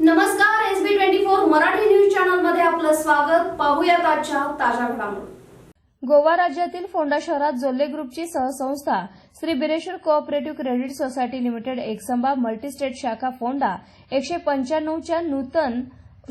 नमस्कार S B twenty four Marathi news चॅनलमध्ये आपलं स्वागत. पाहूयात आजच्या ताज्या घडामोडी. गोवा राज्यातील फोंडा शहरात जोल्ले ग्रुपची सहसंस्था Shri Bireshwar cooperative credit society limited Ekasamba multistate शाखा फोंडा एकशे पंच्याण्णवच्या नूतन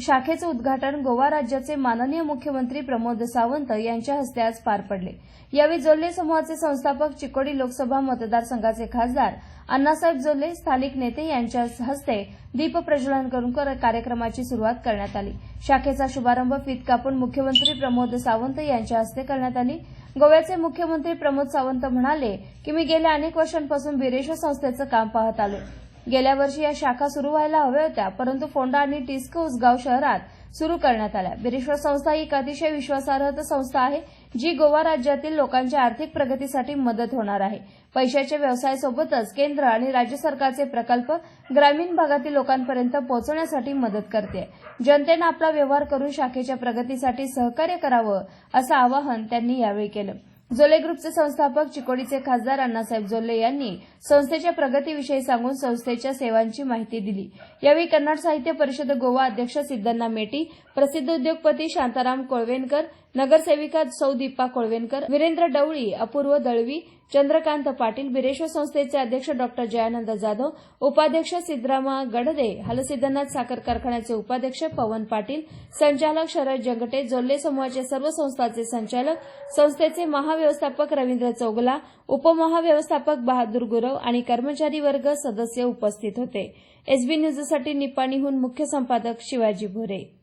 शाखेचं उद्घाटन गोवा राज्याचे माननीय मुख्यमंत्री प्रमोद सावंत यांच्या हस्ते आज पार पडले. यावेळी जोल्ले समूहाचे संस्थापक चिकोडी लोकसभा मतदारसंघाचे खासदार अण्णासाहेब जोल्ले स्थानिक नेते यांच्या हस्ते दीप प्रज्वलन करून कर- कार्यक्रमाची सुरुवात करण्यात आली. शाखेचा शुभारंभ फीत कापून मुख्यमंत्री प्रमोद सावंत यांच्या हस्ते करण्यात आली. गोव्याचे मुख्यमंत्री प्रमोद सावंत म्हणाले की मी गेल्या अनेक वर्षांपासून बिरेश्वर संस्थेचं काम पाहत आलो गेल्या वर्षी या शाखा सुरू व्हायला हव्या होत्या परंतु फोंडा आणि टिस्को उसगाव शहरात सुरू करण्यात आल्या. बिरेश्वर संस्था ही एक अतिशय विश्वासार्ह संस्था आहे जी गोवा राज्यातील लोकांच्या आर्थिक प्रगतीसाठी मदत होणार आहे. पैशाच्या व्यवसायासोबतच केंद्र आणि राज्य सरकारचे प्रकल्प ग्रामीण भागातील लोकांपर्यंत पोहोचवण्यासाठी मदत करते. जनतेनं आपला व्यवहार करून शाखेच्या प्रगतीसाठी सहकार्य करावं असं आवाहन त्यांनी यावेळी केलं. जोले ग्रुपचे संस्थापक चिकोडीचे खासदार अण्णासाहेब जोल्ले यांनी संस्थेच्या प्रगतीविषयी सांगून संस्थेच्या सेवांची माहिती दिली. यावेळी कन्नड साहित्य परिषद गोवा अध्यक्ष सिद्धन्ना मेटी प्रसिद्ध उद्योगपती शांताराम कोळवेनकर नगरसेविका सौ दीपा कोळवेनकर वीरेंद्र डवळी अपूर्व दळवी चंद्रकांत पाटील बिरेश्वर संस्थेचे अध्यक्ष डॉक्टर जयानंद जाधव उपाध्यक्ष सिद्धरामा गडदे हलसिद्धनाथ साखर कारखान्याचे उपाध्यक्ष पवन पाटील संचालक शरद जंगटे जोल्ले समूहाचे सर्व संस्थाचे संचालक संस्थेचे महाव्यवस्थापक रवींद्र चौगला उपमहाव्यवस्थापक बहादूर गुरव आणि कर्मचारी वर्ग सदस्य उपस्थित होते. एसबी न्यूजसाठी निपाणीहून मुख्य संपादक शिवाजी भोरे.